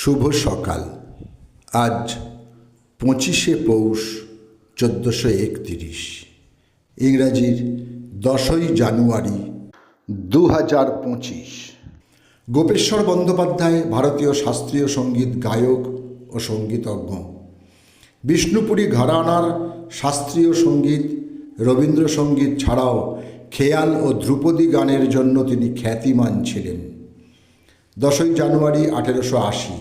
শুভ সকাল। আজ পঁচিশে পৌষ চোদ্দোশো একতিরিশ। ইংরাজির দশই জানুয়ারি দু হাজার পঁচিশ। গোপেশ্বর বন্দ্যোপাধ্যায় ভারতীয় শাস্ত্রীয় সংগীত গায়ক ও সঙ্গীতজ্ঞ। বিষ্ণুপুরী ঘরানার শাস্ত্রীয় সংগীত, রবীন্দ্রসঙ্গীত ছাড়াও খেয়াল ও ধ্রুপদী গানের জন্য তিনি খ্যাতিমান ছিলেন। দশই জানুয়ারি আঠেরোশো আশি,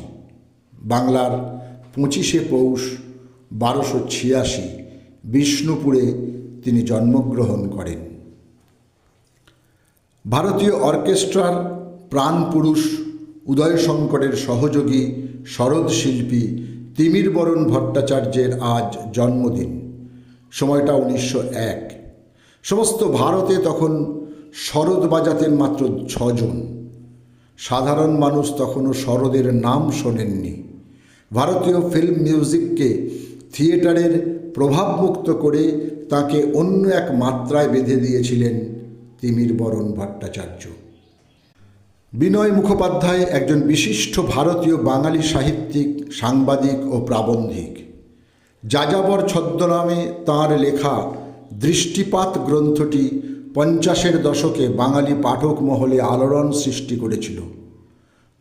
বাংলার পঁচিশে পৌষ বারোশো ছিয়াশি, বিষ্ণুপুরে তিনি জন্মগ্রহণ করেন। ভারতীয় অর্কেস্ট্রার প্রাণপুরুষ উদয়শঙ্করের সহযোগী শরৎ শিল্পী তিমিরবরণ ভট্টাচার্যের আজ জন্মদিন, সময়টা উনিশশো এক। সমস্ত ভারতে তখন শরৎ বাজাতেন মাত্র ছজন। সাধারণ মানুষ তখনও শরদের নাম শোনেননি। ভারতীয় ফিল্ম মিউজিককে থিয়েটারের প্রভাবমুক্ত করে তাকে অন্য এক মাত্রায় বেঁধে দিয়েছিলেন তিমির বরণ ভট্টাচার্য। বিনয় মুখোপাধ্যায় একজন বিশিষ্ট ভারতীয় বাঙালি সাহিত্যিক, সাংবাদিক ও প্রাবন্ধিক। যাযাবর ছদ্মনামে তাঁর লেখা দৃষ্টিপাত গ্রন্থটি পঞ্চাশের দশকে বাঙালি পাঠক মহলে আলোড়ন সৃষ্টি করেছিল।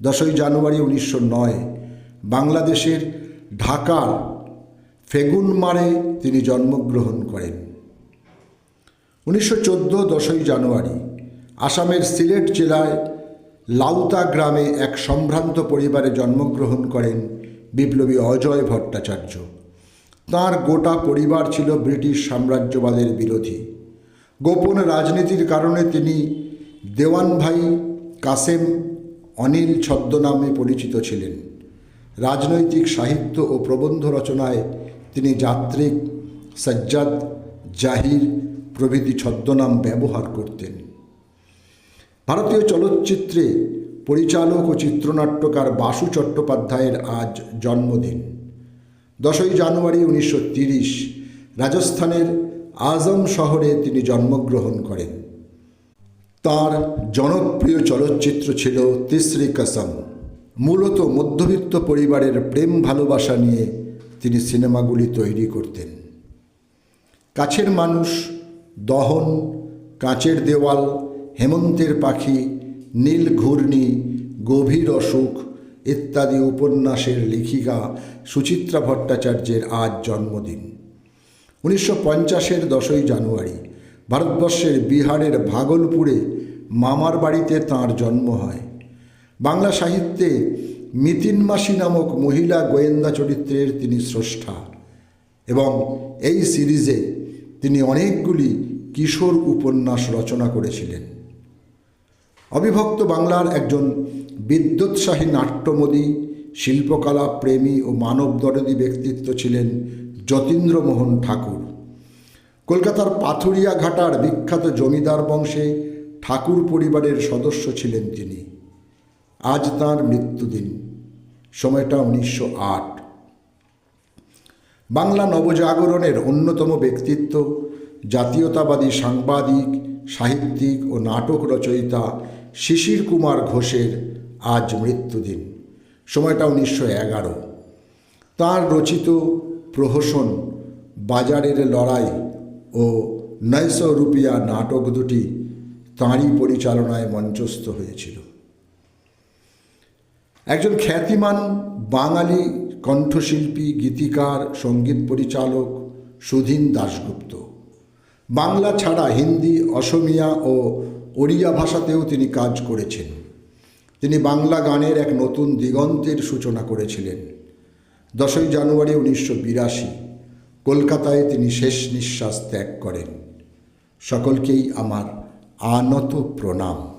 দশই জানুয়ারি উনিশশো নয়, বাংলাদেশের ঢাকার ফেগুনমারে তিনি জন্মগ্রহণ করেন। উনিশশো চোদ্দ দশই জানুয়ারি, আসামের সিলেট জেলায় লাউতা গ্রামে এক সম্ভ্রান্ত পরিবারে জন্মগ্রহণ করেন বিপ্লবী অজয় ভট্টাচার্য। তাঁর গোটা পরিবার ছিল ব্রিটিশ সাম্রাজ্যবাদের বিরোধী। গোপন রাজনীতির কারণে তিনি দেওয়ান ভাই কাসেম অনিল ছদ্মনামে পরিচিত ছিলেন। রাজনৈতিক সাহিত্য ও প্রবন্ধ রচনায় তিনি যাত্রিক, সজ্জাদ, জাহির প্রভৃতি ছদ্মনাম ব্যবহার করতেন। ভারতীয় চলচ্চিত্রে পরিচালক ও চিত্রনাট্যকার বাসু চট্টোপাধ্যায়ের আজ জন্মদিন। দশই জানুয়ারি উনিশশো রাজস্থানের আজম শহরে তিনি জন্মগ্রহণ করেন। তার জনপ্রিয় চলচ্চিত্র ছিল তিসরি কসম। মূলত মধ্যবিত্ত পরিবারের প্রেম ভালোবাসা নিয়ে তিনি সিনেমাগুলি তৈরি করতেন। কাছের মানুষ, দহন, কাঁচের দেওয়াল, হেমন্তের পাখি, নীল ঘূর্ণি, গভীর অসুখ ইত্যাদি উপন্যাসের লেখিকা সুচিত্রা ভট্টাচার্যের আজ জন্মদিন। উনিশশো পঞ্চাশের দশই জানুয়ারি, ভারতবর্ষের বিহারের ভাগলপুরে মামার বাড়িতে তাঁর জন্ম হয়। বাংলা সাহিত্যে মিতিন মাসি নামক মহিলা গোয়েন্দা চরিত্রের তিনি স্রষ্টা এবং এই সিরিজে তিনি অনেকগুলি কিশোর উপন্যাস রচনা করেছিলেন। অবিভক্ত বাংলার একজন বিদ্যুৎসাহী নাট্যমদী, শিল্পকলা প্রেমী ও মানবদরদী ব্যক্তিত্ব ছিলেন যতীন্দ্রমোহন ঠাকুর। কলকাতার পাথুরিয়া ঘাটার বিখ্যাত জমিদার বংশে ঠাকুর পরিবারের সদস্য ছিলেন তিনি। আজ তাঁর মৃত্যুদিন, সময়টা উনিশশো আট। বাংলা নবজাগরণের অন্যতম ব্যক্তিত্ব, জাতীয়তাবাদী সাংবাদিক, সাহিত্যিক ও নাটক রচয়িতা শিশির কুমার ঘোষের আজ মৃত্যুদিন, সময়টা উনিশশো এগারো। তাঁর রচিত প্রহসন, বাজারের লড়াই ও নয়শো রুপিয়া নাটক দুটি তাঁরই পরিচালনায় মঞ্চস্থ হয়েছিল। একজন খ্যাতিমান বাঙালি কণ্ঠশিল্পী, গীতিকার, সংগীত পরিচালক সুধীন দাশগুপ্ত। বাংলা ছাড়া হিন্দি, অসমিয়া ও ওড়িয়া ভাষাতেও তিনি কাজ করেছেন। তিনি বাংলা গানের এক নতুন দিগন্তের সূচনা করেছিলেন। দশই জানুয়ারি উনিশশো বিরাশি কলকাতায় তিনি শেষ নিঃশ্বাস ত্যাগ করেন। সকলকেই আমার আনত প্রণাম।